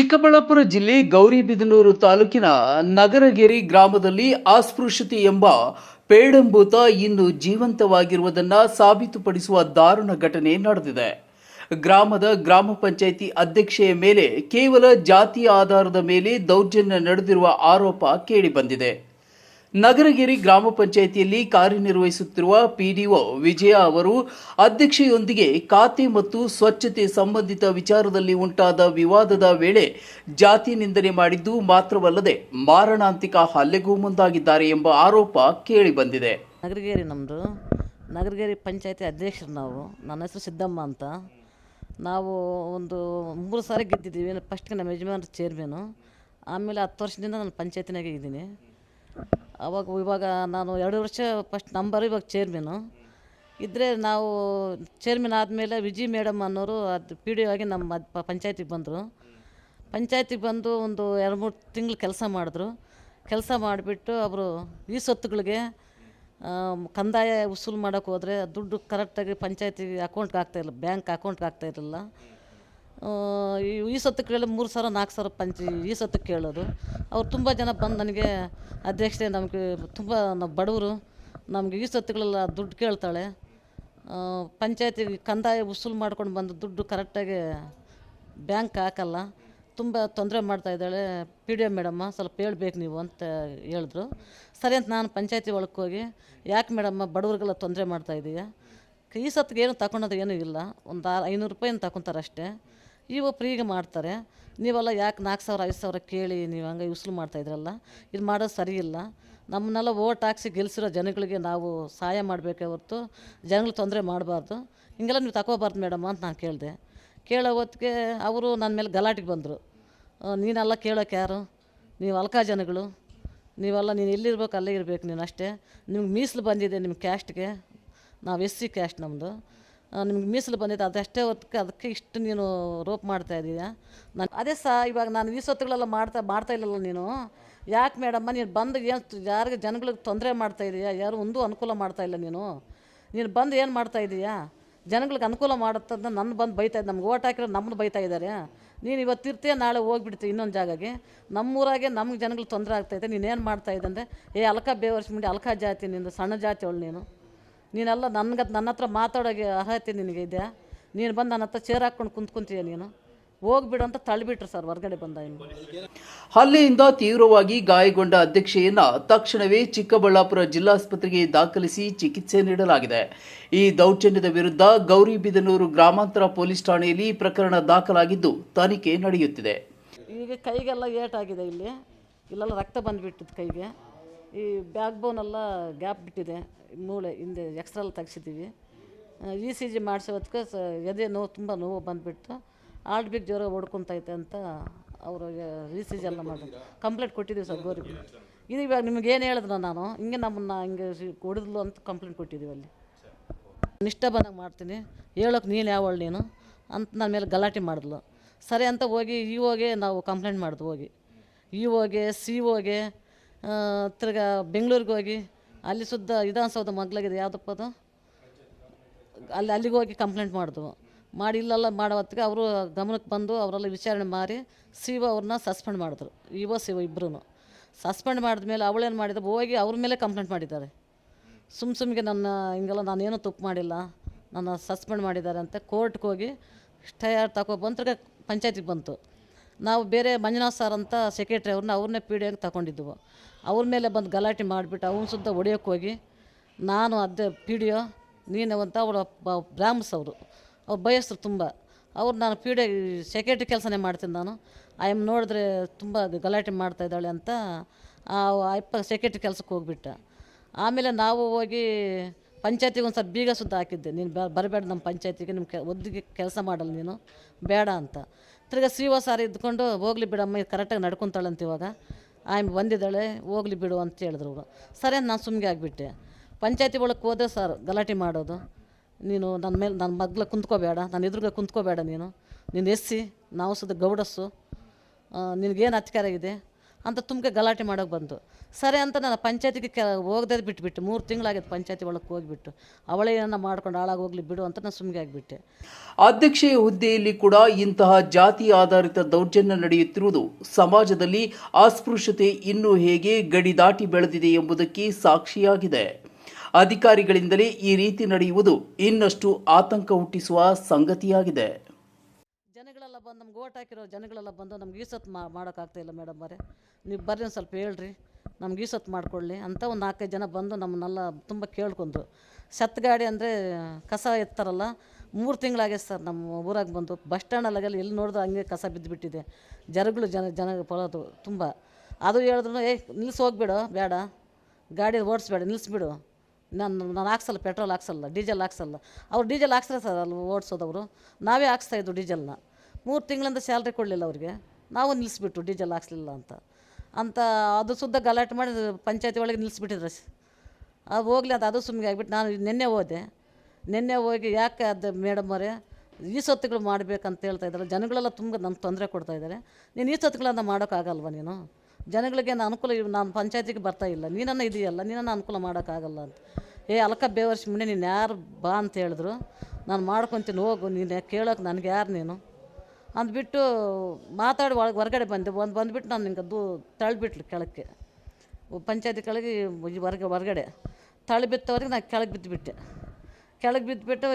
ಚಿಕ್ಕಬಳ್ಳಾಪುರ ಜಿಲ್ಲೆ ಗೌರಿಬಿದನೂರು ತಾಲೂಕಿನ ನಗರಗೆರೆ ಗ್ರಾಮದಲ್ಲಿ ಅಸ್ಪೃಶ್ಯತೆ ಎಂಬ ಪೇಡಂಭೂತ ಇನ್ನು ಜೀವಂತವಾಗಿರುವುದನ್ನು ಸಾಬೀತುಪಡಿಸುವ ದಾರುಣ ಘಟನೆ ನಡೆದಿದೆ. ಗ್ರಾಮದ ಗ್ರಾಮ ಪಂಚಾಯಿತಿ ಅಧ್ಯಕ್ಷೆಯ ಮೇಲೆ ಕೇವಲ ಜಾತಿಯ ಆಧಾರದ ಮೇಲೆ ದೌರ್ಜನ್ಯ ನಡೆದಿರುವ ಆರೋಪ ಕೇಳಿಬಂದಿದೆ ನಗರಗಿರಿ ಗ್ರಾಮ ಪಂಚಾಯಿತಿಯಲ್ಲಿ ಕಾರ್ಯನಿರ್ವಹಿಸುತ್ತಿರುವ ಪಿಡಿಒ ವಿಜಯ ಅವರು ಅಧ್ಯಕ್ಷೆಯೊಂದಿಗೆ ಖಾತೆ ಮತ್ತು ಸ್ವಚ್ಛತೆ ಸಂಬಂಧಿತ ವಿಚಾರದಲ್ಲಿ ಉಂಟಾದ ವಿವಾದದ ವೇಳೆ ಜಾತಿ ನಿಂದನೆ ಮಾಡಿದ್ದು ಮಾತ್ರವಲ್ಲದೆ ಮಾರಣಾಂತಿಕ ಹಲ್ಲೆಗೂ ಮುಂದಾಗಿದ್ದಾರೆ ಎಂಬ ಆರೋಪ ಕೇಳಿಬಂದಿದೆ ನಗರಗಿರಿ ನಮ್ಮದು ನಗರಗಿರಿ ಪಂಚಾಯತಿ ಅಧ್ಯಕ್ಷರು ನಾವು. ನನ್ನ ಹೆಸರು ಸಿದ್ದಮ್ಮ ಅಂತ. ನಾವು ಒಂದು ಮೂರು ಸಾರಿ ಗೆದ್ದಿದ್ದೀವಿ. ಫಸ್ಟ್ಗೆ ನಮ್ಮ ಯಜಮಾನ್ರ ಚೇರ್ಮನು ಆಮೇಲೆ ಹತ್ತು ವರ್ಷದಿಂದ ನಾನು ಪಂಚಾಯತಿನಾಗೆ ಇದ್ದೀನಿ. ಅವಾಗ, ಇವಾಗ ನಾನು ಎರಡು ವರ್ಷ ಫಸ್ಟ್ ನಂಬರ್ ಇವಾಗ ಚೇರ್ಮನು ಇದ್ದರೆ ನಾವು ಚೇರ್ಮನ್ ಆದಮೇಲೆ ವಿಜಿ ಮೇಡಮ್ ಅನ್ನೋರು ಅದು ಪಿ ಡಿ ಆಗಿ ನಮ್ಮ ಪಂಚಾಯತಿಗೆ ಬಂದರು. ಪಂಚಾಯತಿಗೆ ಬಂದು ಒಂದು ಎರಡು ಮೂರು ತಿಂಗಳು ಕೆಲಸ ಮಾಡಿದ್ರು. ಕೆಲಸ ಮಾಡಿಬಿಟ್ಟು ಅವರು ಈ ಸೊತ್ತುಗಳಿಗೆ ಕಂದಾಯ ವಸೂಲು ಮಾಡೋಕ್ಕೋದ್ರೆ ಹೋದರೆ ದುಡ್ಡು ಕರೆಕ್ಟಾಗಿ ಪಂಚಾಯತಿಗೆ ಅಕೌಂಟ್ಗೆ ಆಗ್ತಾಯಿಲ್ಲ ಬ್ಯಾಂಕ್ ಅಕೌಂಟ್ಗೆ ಆಗ್ತಾಯಿರಲಿಲ್ಲ ಈ ಈ ಕೇಳಿ ಮೂರು ಸಾವಿರ, ನಾಲ್ಕು ಸಾವಿರ ಪಂಚ ಈ ಸತ್ತು ಕೇಳೋದು. ಅವ್ರು ತುಂಬ ಜನ ಬಂದು ನನಗೆ ಅಧ್ಯಕ್ಷತೆ ನಮಗೆ ತುಂಬ ನಾವು ಬಡವರು, ನಮಗೆ ಈ ಸತ್ತುಗಳೆಲ್ಲ ದುಡ್ಡು ಕೇಳ್ತಾಳೆ. ಪಂಚಾಯತಿಗೆ ಕಂದಾಯ ವಸೂಲು ಮಾಡ್ಕೊಂಡು ಬಂದು ದುಡ್ಡು ಕರೆಕ್ಟಾಗಿ ಬ್ಯಾಂಕ್ ಹಾಕಲ್ಲ. ತುಂಬ ತೊಂದರೆ ಮಾಡ್ತಾ ಇದ್ದಾಳೆ. ಪಿ ಡಿ ಎಂ ಮೇಡಮ್ಮ, ಸ್ವಲ್ಪ ಹೇಳ್ಬೇಕು ನೀವು ಅಂತ ಹೇಳಿದ್ರು. ಸರಿ ಅಂತ ನಾನು ಪಂಚಾಯತಿ ಒಳಗೆ ಹೋಗಿ, ಯಾಕೆ ಮೇಡಮ್ಮ ಬಡವ್ರಿಗೆಲ್ಲ ತೊಂದರೆ ಮಾಡ್ತಾ ಇದೀಯಾ? ಈ ಸತ್ತಿಗೆ ಏನು ತಗೊಳೋದು ಏನೂ ಇಲ್ಲ. ಒಂದು ಐನೂರು ಏನು ತಗೊತಾರೆ ಅಷ್ಟೇ ಇವು ಫ್ರೀಗೆ ಮಾಡ್ತಾರೆ. ನೀವೆಲ್ಲ ಯಾಕೆ ನಾಲ್ಕು ಸಾವಿರ, ಐದು ಸಾವಿರ ಕೇಳಿ ನೀವು ಹಂಗೆ ಯೂಸ್ಲು ಮಾಡ್ತಾಯಿದ್ರಲ್ಲ ಇದು ಮಾಡೋದು ಸರಿ ಇಲ್ಲ. ನಮ್ಮನ್ನೆಲ್ಲ ಓಟ್ ಹಾಕ್ಸಿ ಗೆಲ್ಸಿರೋ ಜನಗಳಿಗೆ ನಾವು ಸಹಾಯ ಮಾಡಬೇಕೇ ಹೊರತು ಜನಗಳು ತೊಂದರೆ ಮಾಡಬಾರ್ದು. ಹಿಂಗೆಲ್ಲ ನೀವು ತಗೋಬಾರ್ದು ಮೇಡಮ್ ಅಂತ ನಾನು ಕೇಳಿದೆ. ಕೇಳೋ ಹೊತ್ತಿಗೆ ಅವರು ನನ್ನ ಮೇಲೆ ಗಲಾಟೆಗೆ ಬಂದರು. ನೀನೆಲ್ಲ ಕೇಳೋಕೆ ಯಾರು? ನೀವು ಅಲ್ಕ ಜನಗಳು. ನೀವೆಲ್ಲ ನೀನು ಎಲ್ಲಿರ್ಬೇಕು ಅಲ್ಲೇ ಇರಬೇಕು ನೀನು ಅಷ್ಟೇ. ನಿಮ್ಗೆ ಮೀಸಲು ಬಂದಿದೆ ನಿಮ್ಮ ಕ್ಯಾಸ್ಟ್ಗೆ ನಾವು ಎಸ್ ಸಿ ಕ್ಯಾಸ್ಟ್ ನಮ್ಮದು ನಿಮ್ಗೆ ಮೀಸಲು ಬಂದಿದೆ ಅದಷ್ಟೇ ಹೊತ್ತಿಗೆ ಅದಕ್ಕೆ ಇಷ್ಟು ನೀನು ರೋಪ್ ಮಾಡ್ತಾ ಇದೀಯಾ ನಾನು ಅದೇ ಸಹ ಇವಾಗ ನಾನು ಈ ಸೊತ್ತುಗಳೆಲ್ಲ ಮಾಡ್ತಾ ಮಾಡ್ತಾ ಇಲ್ಲಲ್ಲ ನೀನು. ಯಾಕೆ ಮೇಡಮ್ಮ, ನೀನು ಬಂದು ಏನು ಯಾರಿಗೆ ಜನಗಳಿಗೆ ತೊಂದರೆ ಮಾಡ್ತಾ ಇದೀಯಾ? ಯಾರು ಒಂದು ಅನುಕೂಲ ಮಾಡ್ತಾ ಇಲ್ಲ ನೀನು. ನೀನು ಬಂದು ಏನು ಮಾಡ್ತಾ ಇದೀಯಾ? ಜನಗಳಿಗೆ ಅನುಕೂಲ ಮಾಡುತ್ತಂತ ನನ್ನ ಬಂದು ಬೈತಾ ಇದ್ದ ನಮ್ಗೆ ಓಟ್ ಹಾಕಿರೋ ನಮ್ಮನ್ನು ಬೈತಾ ಇದ್ದಾರೆ ನೀನು ಇವತ್ತು ಇರ್ತೀಯ, ನಾಳೆ ಹೋಗ್ಬಿಡ್ತೀವಿ ಇನ್ನೊಂದು ಜಾಗಕ್ಕೆ. ನಮ್ಮೂರಾಗೆ ನಮ್ಗೆ ಜನಗಳಿಗೆ ತೊಂದರೆ ಆಗ್ತೈತೆ ಏನು ಮಾಡ್ತಾ ಇದ್ದಂದರೆ ಏ ಅಲ್ಕ ಬೇವರ್ಸ್ಬಿಟ್ಟು ಅಲ್ಕ ಜಾತಿ ನಿಂದು, ಸಣ್ಣ ಜಾತಿ ಅವಳು ನೀನು. ನೀನೆಲ್ಲ ನನ್ಗೆ ನನ್ನ ಹತ್ರ ಮಾತಾಡೋಕೆ ಅರ್ಹತೆ ನಿನಗೆ ಇದೆಯಾ? ನೀನು ಬಂದು ನನ್ನ ಹತ್ರ ಚೇರ್ ಹಾಕ್ಕೊಂಡು ಕುಂತ್ಕೊಂತೀಯ ನೀನು? ಹೋಗ್ಬಿಡು ಅಂತ ತಳ್ಳಿಬಿಟ್ರು ಸರ್ ಹೊರಗಡೆ ಬಂದ ಹಲ್ಲೆಯಿಂದ ತೀವ್ರವಾಗಿ ಗಾಯಗೊಂಡ ಅಧ್ಯಕ್ಷೆಯನ್ನ ತಕ್ಷಣವೇ ಚಿಕ್ಕಬಳ್ಳಾಪುರ ಜಿಲ್ಲಾಸ್ಪತ್ರೆಗೆ ದಾಖಲಿಸಿ ಚಿಕಿತ್ಸೆ ನೀಡಲಾಗಿದೆ. ಈ ದೌರ್ಜನ್ಯದ ವಿರುದ್ಧ ಗೌರಿಬಿದನೂರು ಗ್ರಾಮಾಂತರ ಪೊಲೀಸ್ ಠಾಣೆಯಲ್ಲಿ ಪ್ರಕರಣ ದಾಖಲಾಗಿದ್ದು ತನಿಖೆ ನಡೆಯುತ್ತಿದೆ. ಈಗ ಕೈಗೆಲ್ಲ ಏಟಾಗಿದೆ ಇಲ್ಲಿ. ಇಲ್ಲೆಲ್ಲ ರಕ್ತ ಬಂದ್ಬಿಟ್ಟಿದ್ದು ಕೈಗೆ. ಈ ಬ್ಯಾಕ್ ಬೋನೆಲ್ಲ ಗ್ಯಾಪ್ ಬಿಟ್ಟಿದೆ. ಮೂಳೆ, ಹಿಂದೆ ಎಕ್ಸ್ಟ್ರಾ ಎಲ್ಲ ತೆಗ್ಸಿದ್ದೀವಿ. ಇ ಸಿ ಜಿ ಮಾಡಿಸೋದಕ್ಕೆ ಸ, ಎದೆ ನೋವು, ತುಂಬ ನೋವು ಬಂದುಬಿಟ್ಟು ಆಲ್ಟ್ ಬಿಗ್ ಜ್ವರ ಹೊಡ್ಕೊತೈತೆ ಅಂತ ಅವರು ಇ ಸಿ ಜಿ ಎಲ್ಲ ಮಾಡಿ ಕಂಪ್ಲೇಂಟ್ ಕೊಟ್ಟಿದ್ದೀವಿ ಸರ್ ಗೌರಿಗೆ. ಇದು ಇವಾಗ ನಿಮ್ಗೆ ಏನು ಹೇಳಿದ್ರು ನಾನು, ಹಿಂಗೆ ನಮ್ಮನ್ನು ಹಿಂಗೆ ಕೊಡಿದ್ಲು ಅಂತ ಕಂಪ್ಲೇಂಟ್ ಕೊಟ್ಟಿದ್ದೀವಿ ಅಲ್ಲಿ. ನಿಷ್ಠ ಬಂದಾಗ ಮಾಡ್ತೀನಿ. ಹೇಳೋಕೆ ನೀನು ಯಾವಳು ನೀನು ಅಂತ ನನ್ನ ಮೇಲೆ ಗಲಾಟೆ ಮಾಡಿದ್ಲು. ಸರಿ ಅಂತ ಹೋಗಿ ಇ ಓಗೆ ನಾವು ಕಂಪ್ಲೇಂಟ್ ಮಾಡಿದ್ವು ಹೋಗಿ. ಇ ಓಗೆ ಸಿ ಓಗೆ ತಿರ್ಗಾ ಬೆಂಗಳೂರಿಗೆ ಹೋಗಿ ಅಲ್ಲಿ ಸುದ್ದ ವಿಧಾನಸೌಧ ಮಗ್ಲಾಗಿದೆ, ಯಾವುದಪ್ಪ ಅದು? ಅಲ್ಲಿ ಅಲ್ಲಿಗೆ ಹೋಗಿ ಕಂಪ್ಲೇಂಟ್ ಮಾಡಿದ್ವು ಮಾಡಿ ಇಲ್ಲೆಲ್ಲ ಮಾಡೋ ಹೊತ್ತಿಗೆ ಅವರು ಗಮನಕ್ಕೆ ಬಂದು ಅವರೆಲ್ಲ ವಿಚಾರಣೆ ಮಾಡಿ ಸಿ ಒ ಅವ್ರನ್ನ ಸಸ್ಪೆಂಡ್ ಮಾಡಿದ್ರು. ಇ ಒ ಸಿ ಒ ಇಬ್ಬರೂ ಸಸ್ಪೆಂಡ್ ಮಾಡಿದ್ಮೇಲೆ ಅವಳೇನು ಮಾಡಿದ್ರು ಹೋಗಿ ಅವ್ರ ಮೇಲೆ ಕಂಪ್ಲೇಂಟ್ ಮಾಡಿದ್ದಾರೆ. ಸುಮ್ಮ ಸುಮ್ಮಗೆ ನನ್ನ ಹಿಂಗೆಲ್ಲ ನಾನೇನು ತಪ್ಪು ಮಾಡಿಲ್ಲ, ನನ್ನ ಸಸ್ಪೆಂಡ್ ಮಾಡಿದ್ದಾರೆ ಅಂತ ಕೋರ್ಟ್ಗೆ ಹೋಗಿ ಸ್ಟೇ ತಗೋ ಬಂತ್ರ ಪಂಚಾಯತಿಗೆ ಬಂತು. ನಾವು ಬೇರೆ ಮಂಜುನಾಥ್ ಸರ್ ಅಂತ ಸೆಕ್ರೆಟ್ರಿ ಅವ್ರನ್ನ ಅವ್ರನ್ನೇ ಪಿ ಡಿ ಹಂಗೆ ತಗೊಂಡಿದ್ದೆವು ಅವ್ರ ಮೇಲೆ ಬಂದು ಗಲಾಟೆ ಮಾಡಿಬಿಟ್ಟು ಅವನು ಸುದ್ದ ಹೊಡಿಯೋಕ್ಕೆ ಹೋಗಿ, ನಾನು ಅದೇ ಪಿ ಡಿ ಒ ನೀನು ಅಂತ ಅವಳ ಬ್ರಾಹ್ಮಸ್ ಅವರು. ಅವ್ರು ಬಯಸ್ರು ತುಂಬ. ಅವ್ರು ನಾನು ಪಿ ಡಿ ಸೆಕ್ರೆಟ್ರಿ ಕೆಲಸನೇ ಮಾಡ್ತೀನಿ ನಾನು. ಐ ಎಂ ನೋಡಿದ್ರೆ ತುಂಬ ಗಲಾಟೆ ಮಾಡ್ತಾ ಇದ್ದಾಳೆ ಅಂತ ಅಪ್ಪ ಸೆಕ್ರೆಟ್ರಿ ಕೆಲಸಕ್ಕೆ ಹೋಗ್ಬಿಟ್ಟ. ಆಮೇಲೆ ನಾವು ಹೋಗಿ ಪಂಚಾಯತಿಗೆ ಒಂದು ಸ್ವಲ್ಪ ಬೀಗ ಸುತ್ತ ಹಾಕಿದ್ದೆ. ನೀನು ಬರಬೇಡ ನಮ್ಮ ಪಂಚಾಯತಿಗೆ ನಿಮ್ಮ ಕೆ, ಒದ್ದಿಗೆ ಕೆಲಸ ಮಾಡಲ್ಲ ನೀನು. ಬೇಡ ಅಂತ. ತಿರ್ಗಾ ಸಿ ಒ ಸಾರಿ ಇದ್ಕೊಂಡು ಹೋಗ್ಲಿ ಬಿಡಮ್ಮ ಕರೆಕ್ಟಾಗಿ ನಡ್ಕೊಂತಾಳಂತ ಇವಾಗ. ಆಯ್ ಬಂದಿದ್ದಾಳೆ, ಹೋಗ್ಲಿ ಬಿಡು ಅಂತ ಹೇಳಿದ್ರು ಅವರು. ಸರಿ ಅಂತ ನಾನು ಸುಮ್ಮಗೆ ಆಗಿಬಿಟ್ಟೆ. ಪಂಚಾಯತಿ ಒಳಗೆ ಹೋದೆ ಸರ್, ಗಲಾಟೆ ಮಾಡೋದು. ನೀನು ನನ್ನ ಮೇಲೆ ನನ್ನ ಮಗ್ಲ ಕುಂತ್ಕೋಬೇಡ ನನ್ನ ಎದುರುಗ ಕುಂತ್ಕೋಬೇಡ ನೀನು. ನೀನು ಎಸ್ಸಿ ನಾವು ಸುದ ಗೌಡಸ್ಸು ನಿನಗೇನು ಅಧಿಕಾರ ಇದೆ? ಅಂತ ತುಂಬಿಕೆ ಗಲಾಟೆ ಮಾಡೋಕೆ ಬಂತು. ಸರಿ ಅಂತ ನಾನು ಪಂಚಾಯತಿಗೆ ಕೆ ಹೋಗದೆ ಬಿಟ್ಬಿಟ್ಟು, ಮೂರು ತಿಂಗಳಾಗಿತ್ತು ಪಂಚಾಯತಿ ಒಳಗೆ ಹೋಗಿಬಿಟ್ಟು, ಅವಳೇ ಏನನ್ನ ಮಾಡ್ಕೊಂಡು ಹಾಳಾಗಿ ಹೋಗ್ಲಿ ಬಿಡು ಅಂತ ನಾನು ಸುಮ್ಗೆ ಆಗಿಬಿಟ್ಟೆ. ಅಧ್ಯಕ್ಷೆಯ ಹುದ್ದೆಯಲ್ಲಿ ಕೂಡ ಇಂತಹ ಜಾತಿ ಆಧಾರಿತ ದೌರ್ಜನ್ಯ ನಡೆಯುತ್ತಿರುವುದು ಸಮಾಜದಲ್ಲಿ ಅಸ್ಪೃಶ್ಯತೆ ಇನ್ನೂ ಹೇಗೆ ಗಡಿ ದಾಟಿ ಬೆಳೆದಿದೆ ಎಂಬುದಕ್ಕೆ ಸಾಕ್ಷಿಯಾಗಿದೆ. ಅಧಿಕಾರಿಗಳಿಂದಲೇ ಈ ರೀತಿ ನಡೆಯುವುದು ಇನ್ನಷ್ಟು ಆತಂಕ ಹುಟ್ಟಿಸುವ ಸಂಗತಿಯಾಗಿದೆ. ಬಂದು ನಮ್ಗೆ ಓಟ್ ಹಾಕಿರೋ ಜನಗಳೆಲ್ಲ ಬಂದು ನಮ್ಗೆ ಈ ಸತ್ತು ಮಾ ಮಾಡೋಕ್ಕಾಗ್ತಾ ಇಲ್ಲ ಮೇಡಮ್ ಅವರೇ. ನೀವು ಬರ್ರಿ ಒಂದು ಸ್ವಲ್ಪ ಹೇಳ್ರಿ. ನಮ್ಗೆ ಈ ಸತ್ತು ಮಾಡಿಕೊಳ್ಳಿ. ಅಂತ ಒಂದು ನಾಲ್ಕೈದು ಜನ ಬಂದು ನಮ್ಮನ್ನೆಲ್ಲ ತುಂಬ ಕೇಳ್ಕೊಂಡ್ರು. ಸತ್ ಗಾಡಿ ಅಂದರೆ ಕಸ ಎತ್ತಾರಲ್ಲ, ಮೂರು ತಿಂಗಳಾಗಿದೆ ಸರ್ ನಮ್ಮ ಊರಾಗೆ ಬಂದು. ಬಸ್ ಸ್ಟ್ಯಾಂಡಲ್ಲಾಗೆಲ್ಲ ಎಲ್ಲಿ ನೋಡಿದ್ರೆ ಹಂಗೆ ಕಸ ಬಿದ್ದುಬಿಟ್ಟಿದೆ ಜನಗಳು ಜನ ಜನ ಪಳೋದು ತುಂಬ. ಅದು ಹೇಳಿದ್ರು ಏ ನಿಲ್ಸಿ ಹೋಗ್ಬೇಡ, ಬೇಡ. ಗಾಡಿ ಓಡಿಸ್ಬೇಡ ನಿಲ್ಲಿಸ್ಬಿಡು ನಾನು ನಾನು ಹಾಕ್ಸಲ್ಲ, ಪೆಟ್ರೋಲ್ ಹಾಕ್ಸಲ್ಲ, ಡೀಸೆಲ್ ಹಾಕ್ಸಲ್ಲ. ಅವ್ರು ಡೀಸೆಲ್ ಹಾಕ್ಸ್ತಾರೆ ಸರ್ ಅಲ್ಲಿ ಓಡಿಸೋದವರು. ನಾವೇ ಹಾಕ್ಸ್ತಾಯಿದ್ದು ಡೀಸೆಲ್ನ. ಮೂರು ತಿಂಗಳಿಂದ ಸ್ಯಾಲ್ರಿ ಕೊಡಲಿಲ್ಲ ಅವ್ರಿಗೆ. ನಾವು ನಿಲ್ಲಿಸ್ಬಿಟ್ಟು ಡೀಸೆಲ್ ಹಾಕ್ಸ್ಲಿಲ್ಲ ಅಂತ. ಅಂತ ಅದು ಸುದ್ದ ಗಲಾಟೆ ಮಾಡಿ ಪಂಚಾಯತಿ ಒಳಗೆ ನಿಲ್ಲಿಸ್ಬಿಟ್ಟಿದ್ರು ಅದು ಹೋಗ್ಲಿ, ಅದು ಅದು ಸುಮ್ಮನೆ ಆಗಿಬಿಟ್ಟು ನಾನು ನಿನ್ನೆ ಹೋದೆ. ನಿನ್ನೆ ಹೋಗಿ ಯಾಕೆ ಅದು ಮೇಡಮ್ ಅವರೇ, ಈ ಸೊತ್ತುಗಳು ಮಾಡಬೇಕಂತ ಹೇಳ್ತಾ ಇದ್ದಾರೆ. ಜನಗಳೆಲ್ಲ ತುಂಬ ನಮ್ಗೆ ತೊಂದರೆ ಕೊಡ್ತಾ ಇದ್ದಾರೆ. ನೀನು ಈ ಸೊತ್ತುಗಳನ್ನು ಮಾಡೋಕ್ಕಾಗಲ್ವ ನೀನು? ಜನಗಳಿಗೆ ನಾನು ಅನುಕೂಲ ನಾನು ಪಂಚಾಯತಿಗೆ ಬರ್ತಾ ಇಲ್ಲ. ನೀನನ್ನು ಇದೆಯಲ್ಲ, ನೀನನ್ನು ಅನುಕೂಲ ಮಾಡೋಕ್ಕಾಗಲ್ಲ ಅಂತ. ಏ ಅಲ್ಕ ಬೇವರ್ಸಿ ಮುಂದೆ ನೀನು ಯಾರು ಬಾ ಅಂತ ಹೇಳಿದ್ರು. ನಾನು ಮಾಡ್ಕೊತೀನಿ, ಹೋಗು, ನೀನು ಕೇಳೋಕೆ ನನಗೆ ಯಾರು ನೀನು? ಅಂದ್ಬಿಟ್ಟು ಮಾತಾಡಿ ಒಳಗೆ ಹೊರಗಡೆ ಬಂದೆ. ಒಂದು ಬಂದುಬಿಟ್ಟು ನಾನು ನಿಂಗೆ ಅದು ತಳ್ಳಿಬಿಟ್ಲು ಕೆಳಕ್ಕೆ. ಪಂಚಾಯತಿ ಕೆಳಗೆ ಹೊರಗೆ, ಹೊರಗಡೆ. ತಳ್ಳಿ ಬಿತ್ತವರೆಗೆ ನಾನು ಕೆಳಗೆ ಬಿದ್ದುಬಿಟ್ಟೆ ಕೆಳಗೆ ಬಿದ್ದುಬಿಟ್ಟು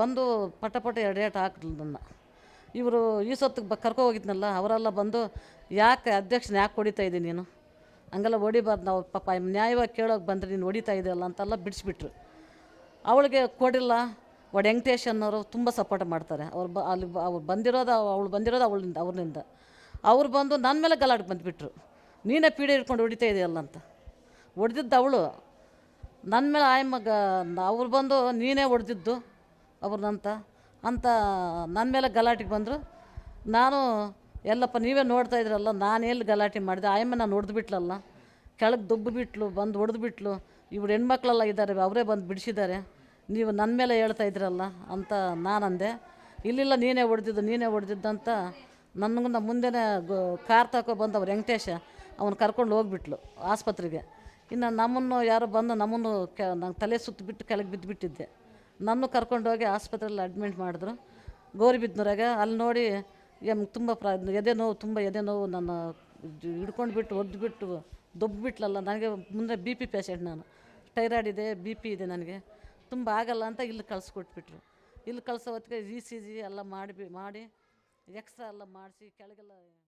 ಬಂದು ಪಟ ಪಟ ಎರಡು ಏಟು ಹಾಕಿದ್ಲು ನನ್ನ. ಇವರು ಈ ಸೊತ್ತಿಗೆ ಬ ಕರ್ಕೊ ಹೋಗಿದ್ನಲ್ಲ, ಅವರೆಲ್ಲ ಬಂದು ಯಾಕೆ ಅಧ್ಯಕ್ಷನ ಯಾಕೆ ಹೊಡಿತಾ ಇದ್ದೀನಿ ನೀನು? ಹಂಗೆಲ್ಲ ಹೊಡಿಬಾರ್ದು ನಾವು, ಪಾಪ ನ್ಯಾಯವಾಗಿ ಕೇಳೋಕೆ ಬಂದರೆ ನೀನು ಹೊಡಿತಾ ಇದೆಯಲ್ಲ ಅಂತೆಲ್ಲ ಬಿಡಿಸ್ಬಿಟ್ರು. ಅವಳಿಗೆ ಕೊಡಿಲ್ಲ ಒಡ ಅನ್ನೋರು ತುಂಬ ಸಪೋರ್ಟ್ ಮಾಡ್ತಾರೆ. ಅವ್ರು ಬ, ಅಲ್ಲಿ ಅವ್ರು ಬಂದಿರೋದು, ಅವಳು ಬಂದಿರೋದು ಅವಳಿಂದ, ಅವ್ರನಿಂದ. ಅವ್ರು ಬಂದು ನನ್ನ ಮೇಲೆ ಗಲಾಟೆ ಬಂದುಬಿಟ್ರು. ನೀನೇ ಪೀಡೆ ಹಿಡ್ಕೊಂಡು ಹೊಡಿತಾ ಇದೆಯಲ್ಲ ಅಂತ. ಹೊಡೆದಿದ್ದು ಅವಳು. ನನ್ನ ಮೇಲೆ ಆಯಮ್ಮಗ ಅವ್ರು ಬಂದು ನೀನೇ ಹೊಡೆದಿದ್ದು ಅವ್ರನ್ನಂತ ಅಂತ ನನ್ನ ಮೇಲೆ ಗಲಾಟೆಗೆ ಬಂದರು. ನಾನು, ಎಲ್ಲಪ್ಪ ನೀವೇ ನೋಡ್ತಾ ಇದ್ರಲ್ಲ, ನಾನು ಎಲ್ಲಿ ಗಲಾಟೆ ಮಾಡಿದೆ? ಆಯಮ್ಮ ನಾನು ಹೊಡೆದು ಬಿಟ್ಲಲ್ಲ ಕೆಳಗೆ ದುಬ್ಬು ಬಿಟ್ಲು ಬಂದು ಹೊಡೆದು ಬಿಟ್ಲು ಇವ್ರು ಹೆಣ್ಮಕ್ಳೆಲ್ಲ ಇದ್ದಾರೆ ಅವರೇ ಬಂದು ಬಿಡಿಸಿದ್ದಾರೆ. ನೀವು ನನ್ನ ಮೇಲೆ ಹೇಳ್ತಾ ಇದ್ರಲ್ಲ ಅಂತ ನಾನಂದೆ. ಇಲ್ಲಿಲ್ಲ ನೀನೇ ಹೊಡೆದಿದ್ದು ನೀನೇ ಹೊಡೆದಿದ್ದು ಅಂತ ನನಗೂ ಮುಂದೆನೇ ಕಾರ್ ತಗೋ ಬಂದವ ಅವ್ರು ವೆಂಕಟೇಶ. ಅವನು ಕರ್ಕೊಂಡು ಹೋಗ್ಬಿಟ್ಲು ಆಸ್ಪತ್ರೆಗೆ. ಇನ್ನು ನಮ್ಮನ್ನು ಯಾರು ಬಂದು ನಮ್ಮನ್ನು ಕೆ, ನಂಗೆ ತಲೆ ಸುತ್ತಿಬಿಟ್ಟು ಕೆಳಗೆ ಬಿದ್ದುಬಿಟ್ಟಿದ್ದೆ ನನ್ನ ಕರ್ಕೊಂಡೋಗಿ ಆಸ್ಪತ್ರೆಯಲ್ಲಿ ಅಡ್ಮಿಟ್ ಮಾಡಿದ್ರು. ಗೌರಿಬಿದ್ನೂರಾಗ ಅಲ್ಲಿ ನೋಡಿ ಎಂ ತುಂಬ ಪ್ರ, ಎದೆ ನೋವು, ತುಂಬ ಎದೆ ನೋವು ನನ್ನ ಹಿಡ್ಕೊಂಡು ಬಿಟ್ಟು, ಒದ್ದು ಬಿಟ್ಟು, ದೊಬ್ಬಿಟ್ಲಲ್ಲ. ನನಗೆ ಮುಂದೆ ಬಿ ಪಿ ಪೇಷೆಂಟ್ ನಾನು. ಟೈರಾಯ್ಡ್ ಇದೆ, ಬಿ ಪಿ ಇದೆ ನನಗೆ. ತುಂಬ ಆಗಲ್ಲ ಅಂತ ಇಲ್ಲಿ ಕಳಿಸ್ಕೊಟ್ಬಿಟ್ರು. ಇಲ್ಲಿ ಕಳಿಸೋ ಹೊತ್ತಿಗೆ ಇ ಸಿ ಜಿ ಎಲ್ಲ ಮಾಡಿ ಮಾಡಿ ಎಕ್ಸ್ರಾ ಎಲ್ಲ ಮಾಡಿಸಿ ಕೆಳಗೆಲ್ಲ